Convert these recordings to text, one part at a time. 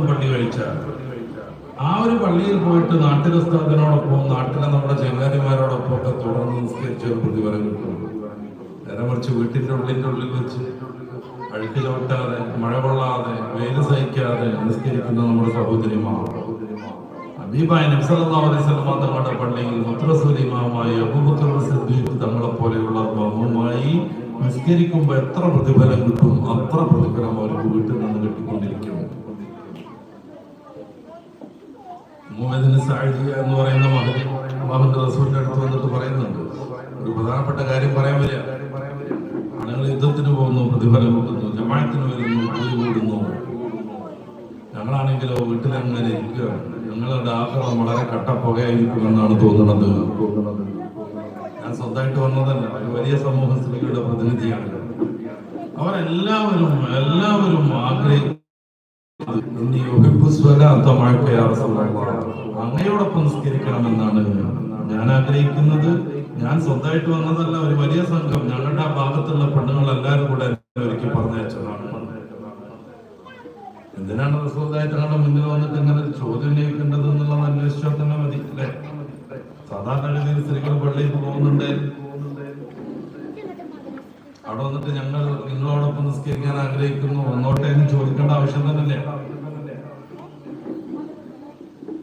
തെങ്ങ് പള്ളി കഴിച്ചാൽ ആ ഒരു പള്ളിയിൽ പോയിട്ട് നാട്ടിലുസ്താദിനോടൊപ്പം നാട്ടിലെ നമ്മുടെ ചങ്ങാതിമാരോടൊപ്പം ഒക്കെ തുടർന്ന് നിസ്കരിച്ച ഒരു പ്രതിഫലം കിട്ടും നേരെ മറിച്ച് വീട്ടിന്റെ ഉള്ളിന്റെ ഉള്ളിൽ വെച്ച് അഴുക്ക് ചവിട്ടാതെ മഴ കൊള്ളാതെ വെയിൽ സഹിക്കാതെ നിസ്കരിക്കുന്ന നമ്മുടെ സഹോദരിമാർ. അബീബായ തങ്ങളുടെ പള്ളിയിൽ മുത്രസുലിമാമായി അബൂബക്കർ സിദ്ദീഖ് തങ്ങളെ പോലെയുള്ള ബഹുമായി നിസ്കരിക്കുമ്പോൾ എത്ര പ്രതിഫലം കിട്ടും അത്ര പ്രതിഫലം അവർക്ക് വീട്ടിൽ നിന്ന് കിട്ടിക്കൊണ്ടിരിക്കുന്നു മുഹമ്മദിന് സാഴിയ എന്ന് പറയുന്ന മകൻ അള്ളാഹുന്റെ റസൂലിന്റെ അടുത്ത് വന്നിട്ട് പറയുന്നുണ്ട്. ഒരു പ്രധാനപ്പെട്ട കാര്യം പറയാൻ വരിക. ആളുകൾ യുദ്ധത്തിന് പോകുന്നു പ്രതിഫലം കിട്ടുന്നു ജമായത്തിന് വരുന്നു കൂലി കൂടുന്നു. ഞങ്ങളാണെങ്കിലോ വീട്ടിലങ്ങനെ ഇരിക്കുകയാണ് ഞങ്ങളുടെ ആഗ്രഹം വളരെ കട്ടപ്പുകയായിരിക്കുമെന്നാണ് തോന്നുന്നത്. ഞാൻ സ്വന്തമായിട്ട് വന്നതല്ല ഒരു വലിയ സമൂഹ സ്ത്രീകളുടെ പ്രതിനിധിയാണ്. അവരെല്ലാവരും എല്ലാവരും ആഗ്രഹിക്കുന്നത് അങ്ങയോടൊപ്പം നിസ്കരിക്കണമെന്നാണ് ഞാൻ ആഗ്രഹിക്കുന്നത്. ഞാൻ സ്വന്തമായിട്ട് വന്നതല്ല ഒരു വലിയ സംഘം. ഞങ്ങളുടെ ആ ഭാഗത്തുള്ള പെണ്ണുങ്ങൾ എല്ലാവരും കൂടെ ഒരുക്കി പറഞ്ഞയച്ചതാണ്. എന്തിനാണ് തങ്ങളുടെ മുന്നിൽ വന്നിട്ട് ഇങ്ങനെ ഒരു ചോദ്യം ഉന്നയിക്കേണ്ടത് എന്നുള്ളത് അന്വേഷിച്ചാൽ തന്നെ മതി അല്ലേ? സാധാരണ രീതിയിൽ സ്ത്രീകൾ പള്ളിയിൽ പോകുന്നുണ്ട്. അവിടെ വന്നിട്ട് ഞങ്ങൾ നിങ്ങളോടൊപ്പം നിസ്കരിക്കാൻ ആഗ്രഹിക്കുന്നു. ഒന്നോട്ടേന്ന് ചോദിക്കേണ്ട ആവശ്യം തന്നെയല്ലേ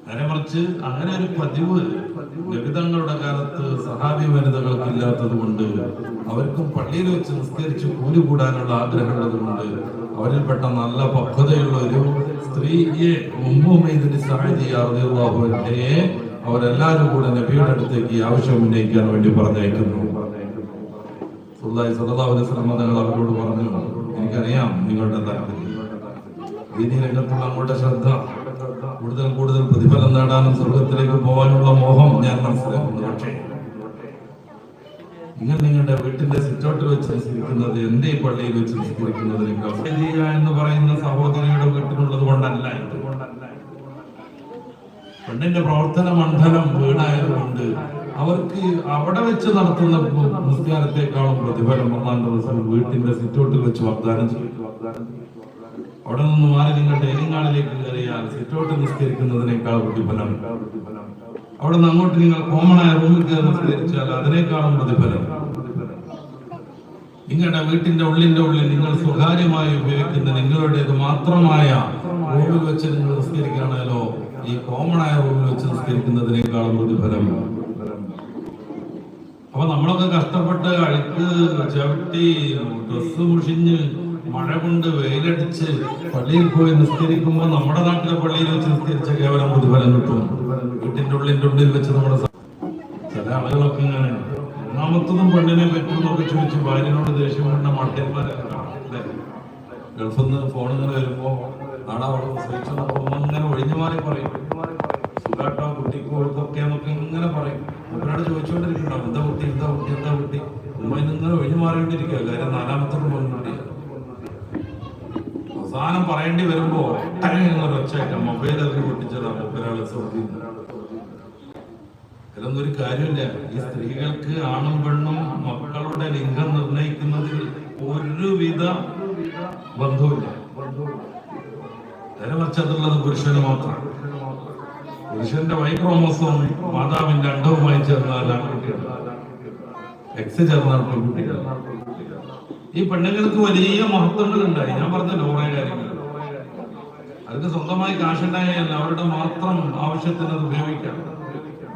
നേരെ മറിച്ച് അങ്ങനെ ഒരു പതിവ് ലളിതങ്ങളുടെ കാലത്ത് സഹാബി വനിതകൾക്ക് ഇല്ലാത്തത് കൊണ്ട് അവർക്കും പള്ളിയിൽ വെച്ച് നിസ്കരിച്ച് കൂലി കൂടാനുള്ള ആഗ്രഹമുള്ളത് കൊണ്ട് അവരിൽപ്പെട്ട നല്ല പക്വതയുള്ള ഒരു സ്ത്രീയെ ഉമ്മുമൈദിന് സഹായിയെ അവരെല്ലാവരും കൂടെ നബിയുടെ അടുത്തേക്ക് ആവശ്യം ഉന്നയിക്കാൻ വേണ്ടി പറഞ്ഞയക്കുന്നു. തങ്ങൾ അവരോട് പറഞ്ഞു എനിക്കറിയാം നിങ്ങളുടെ താല്പര്യം. ഇനി രംഗത്തുള്ള അങ്ങോട്ട് ശ്രദ്ധ കൂടുതൽ കൂടുതൽ പ്രതിഫലം നേടാനും സ്വർഗത്തിലേക്ക് പോകാനുള്ള മോഹം ഞാൻ മനസ്സിലാക്കുന്നു. പക്ഷേ നിങ്ങൾ നിങ്ങളുടെ വീട്ടിന്റെ സിറ്റൗട്ടിൽ വെച്ച് നിസ്കരിക്കുന്നത് എന്റെ ഈ പള്ളിയിൽ വെച്ച് നിസ്കരിക്കുന്നതിനേക്കാൾ ഖദീജ എന്ന് പറയുന്ന സഹോദരിയുടെ വീട്ടിലുള്ളത് കൊണ്ടല്ല പെണ്ണിന്റെ പ്രവർത്തന മണ്ഡലം വീടായതുകൊണ്ട് അവർക്ക് അവിടെ വെച്ച് നടത്തുന്ന നിസ്കാരത്തെക്കാളും പ്രതിഫലം ഒന്നാം ദിവസം വീട്ടിന്റെ സിറ്റൗട്ടിൽ വെച്ച് വാഗ്ദാനം ചെയ്യും. അവിടെ നിന്ന് മാറി നിങ്ങൾ എരിങ്ങാളിലേക്ക് കയറിയാൽ സിറ്റൗട്ടിൽ നിസ്കരിക്കുന്നതിനേക്കാൾ പ്രതിഫലം. അവിടെ നിന്ന് അങ്ങോട്ട് നിങ്ങൾ കോമൺ ആയ റൂമിൽ കയറി നിസ്കരിച്ചാൽ അതിനേക്കാളും പ്രതിഫലം. നിങ്ങളുടെ വീട്ടിന്റെ ഉള്ളിന്റെ ഉള്ളിൽ നിങ്ങൾ സ്വകാര്യമായി ഉപയോഗിക്കുന്ന നിങ്ങളുടേത് മാത്രമായ റൂമിൽ വെച്ച് നിങ്ങൾ നിസ്കരിക്കുകയാണല്ലോ ഈ കോമൺ ആയ റൂമിൽ വെച്ച് നിസ്കരിക്കുന്നതിനേക്കാളും പ്രതിഫലം. അപ്പൊ നമ്മളൊക്കെ കഷ്ടപ്പെട്ട് അഴുക്ക് ചവിട്ടി ഡ്രസ് മുഷിഞ്ഞ് മഴ കൊണ്ട് വെയിലടിച്ച് പള്ളിയിൽ പോയി നിസ്കരിക്കുമ്പോൾ നമ്മുടെ നാട്ടിലെ പള്ളിയിൽ വെച്ച് നിസ്കരിച്ച കേവലം പ്രതിഫലം കിട്ടും. വീട്ടിന്റെ ഉള്ളിന്റെ ഉള്ളിൽ വെച്ച് നമ്മുടെ ചില ആളുകളൊക്കെ ഇങ്ങനെ ഒന്നാമത്തതും പെണ്ണിനെ പറ്റുന്നൊക്കെ ചോദിച്ച് ഭാര്യനോട് ദേഷ്യം കൊണ്ട മട്ടന്മാരൊക്കെ? ഗൾഫിൽ നിന്ന് ഫോൺ ഇങ്ങനെ വരുമ്പോ പോകുമ്പോ ഇങ്ങനെ ഒഴിഞ്ഞു മാറി പറയും. സുഖാട്ടോ കുട്ടിക്കോ ഇതൊക്കെ എന്നൊക്കെ ഇങ്ങനെ പറയും. അവരോട് ചോദിച്ചുകൊണ്ടിരിക്കണം എന്താ കുട്ടി എന്താ കുട്ടി എന്താ കുട്ടി? ഉമ്മ ഇങ്ങനെ ഒഴിഞ്ഞു മാറിക്കൊണ്ടിരിക്കുക കാര്യം നാലാമത്തെ പെൺകുട്ടി അവസാനം പറയേണ്ടി വരുമ്പോ ഒച്ചയായിട്ട് മൊബൈൽ എറിഞ്ഞ് പൊട്ടിച്ചതാണ് ഒരാളെ സൗദി ഇതൊന്നും ഒരു കാര്യമില്ല. ഈ സ്ത്രീകൾക്ക് ആണും പെണ്ണും മക്കളുടെ ലിംഗം നിർണയിക്കുന്നതിൽ ഒരുവിധ മറിച്ച് അതുള്ളത് പുരുഷന് മാത്രം. പുരുഷന്റെ വൈക്രോമസവും മാതാവിന്റെ അണ്ടവുമായി ചേർന്നാൽ ആൺകുട്ടികൾ എക്സ് ചേർന്നാൽ പെൺകുട്ടികൾ ഈ പെണ്ണുങ്ങൾക്ക് വലിയ മഹത്വങ്ങൾ ഉണ്ടായി ഞാൻ പറഞ്ഞ ലോറേ കാര്യങ്ങൾ. അവർക്ക് സ്വന്തമായി കാശുണ്ടായാൽ അവരുടെ മാത്രം ആവശ്യത്തിന് അത് ഉപയോഗിക്കാം.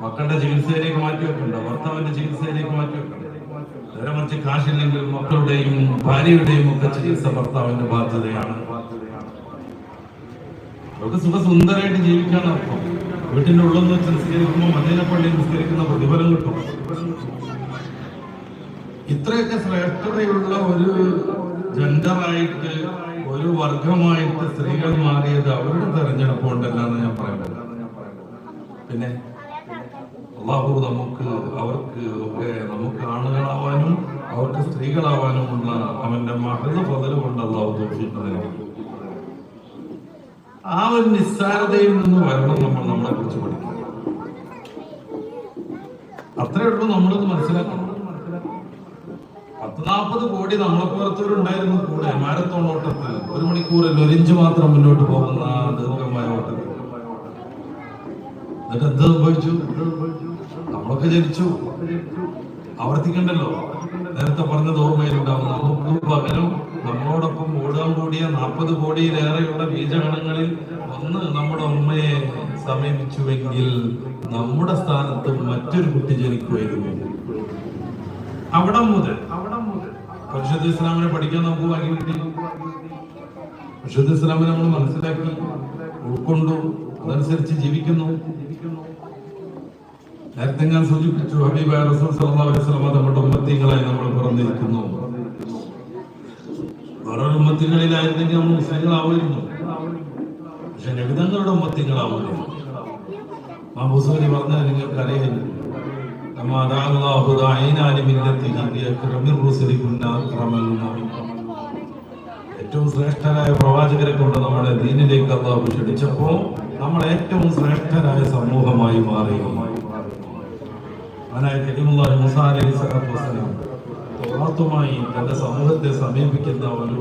മക്കളുടെ ചികിത്സയിലേക്ക് മാറ്റി വെക്കണ്ട ഭർത്താവിന്റെ ചികിത്സയിലേക്ക് മാറ്റി വെക്കണ്ട. നേരെ മറിച്ച് കാശില്ലെങ്കിൽ മക്കളുടെയും ഭാര്യയുടെയും ഒക്കെ ചികിത്സ ഭർത്താവിന്റെ ബാധ്യതയാണ്. അവർക്ക് സുഖസുന്ദരമായിട്ട് ജീവിക്കാൻ അർത്ഥം. വീട്ടിന്റെ ഉള്ളിൽ നിന്ന് വെച്ച് നിസ്കരിക്കുമ്പോൾ മദീനപ്പള്ളിയിൽ നിസ്കരിക്കുന്ന പ്രതിഫലം കിട്ടും. ഇത്രയൊക്കെ ശ്രേഷ്ഠതയുള്ള ഒരു ജെൻഡറായിട്ട് ഒരു വർഗമായിട്ട് സ്ത്രീകൾ മാറിയത് അവരുടെ തെരഞ്ഞെടുപ്പ് കൊണ്ടല്ലാന്ന് ഞാൻ പറയുന്നത്. പിന്നെ അള്ളാഹു നമുക്ക് അവർക്ക് ഒക്കെ നമുക്ക് ആണുകളാവാനും അവർക്ക് സ്ത്രീകളാവാനും ഉള്ള അവന്റെ മഹത് പതിൽ കൊണ്ട് അള്ളാഹു തോഷിക്കുന്നതിന് ആ ഒരു നിസ്സാരതയിൽ നിന്ന് വരണം നമ്മൾ നമ്മളെ കുറിച്ച് പഠിക്കുന്നത് അത്രയേ ഉള്ളൂ നമ്മളിത് മനസ്സിലാക്കണം. പത്ത് നാൽപ്പത് കോടി നമ്മളെ പുറത്തൂരുണ്ടായിരുന്നു കൂടെ. മാരത്തോൺ ഓട്ടത്തിൽ. ഒരു മണിക്കൂറിൽ ഒരു ഇഞ്ച് മാത്രം മുന്നോട്ട് പോകുന്ന ദീർഘമായ ദീർഘമായ എന്നിട്ട് എന്ത് സംഭവിച്ചു? നമ്മളൊക്കെ ജനിച്ചു. ആവർത്തിക്കണ്ടല്ലോ? നേരത്തെ പറഞ്ഞത് ഓർമ്മയിലുണ്ടാവും നമുക്ക് പകരം നമ്മളോടൊപ്പം ഓടാൻ കൂടിയ നാൽപ്പത് കോടിയിലേറെയുള്ള ബീജഗണങ്ങളിൽ ഒന്ന് നമ്മുടെ ഉമ്മയെ സമീപിച്ചുവെങ്കിൽ നമ്മുടെ സ്ഥാനത്ത് മറ്റൊരു കുട്ടി ജനിക്കുമായിരുന്നു. അവിടെ മുതൽ പരിശുദ്ധ ഇസ്ലാമിനെ പഠിക്കാൻ നമുക്ക് ഭാഗ്യം കിട്ടി. പരിശുദ്ധ ഇസ്ലാമിനെ നമ്മൾ മനസ്സിലാക്കി ഉൾക്കൊണ്ടു അതനുസരിച്ച് ജീവിക്കുന്നു. നേരത്തെ ഞാൻ സൂചിപ്പിച്ചു വസല്ലം നമ്മുടെ ഉമ്മത്തികളായി നമ്മൾ പറഞ്ഞിരിക്കുന്നു വേറൊരു ഉമ്മത്തികളിലായിരുന്നെങ്കിൽ നമ്മൾ മുസ്ലിങ്ങളാവുമായിരുന്നു. പക്ഷെ ലളിതങ്ങളുടെ മാ മാബൂസൂരി പറഞ്ഞാൽ നിങ്ങൾക്ക് അറിയായിരുന്നു كما دعا الله داعينا لملته بأكرم الرسل كنا أكرم الأمم ഏറ്റവും ശ്രേഷ്ഠരായ പ്രവാചകരെ കൊണ്ട് നമ്മുടെ ദീനിലേക്ക് അള്ളാഹു ക്ഷണിച്ചപ്പോ നമ്മൾ ഏറ്റവും ശ്രേഷ്ഠരായ സമൂഹമായി മാറി അവനായ കരീമുല്ലാഹി മൂസാ അലൈഹി സ്വലാത്തു വസ്സലാം തൗറാത്തുമായി തന്റെ സമൂഹത്തെ സമീപിക്കുന്ന ഒരു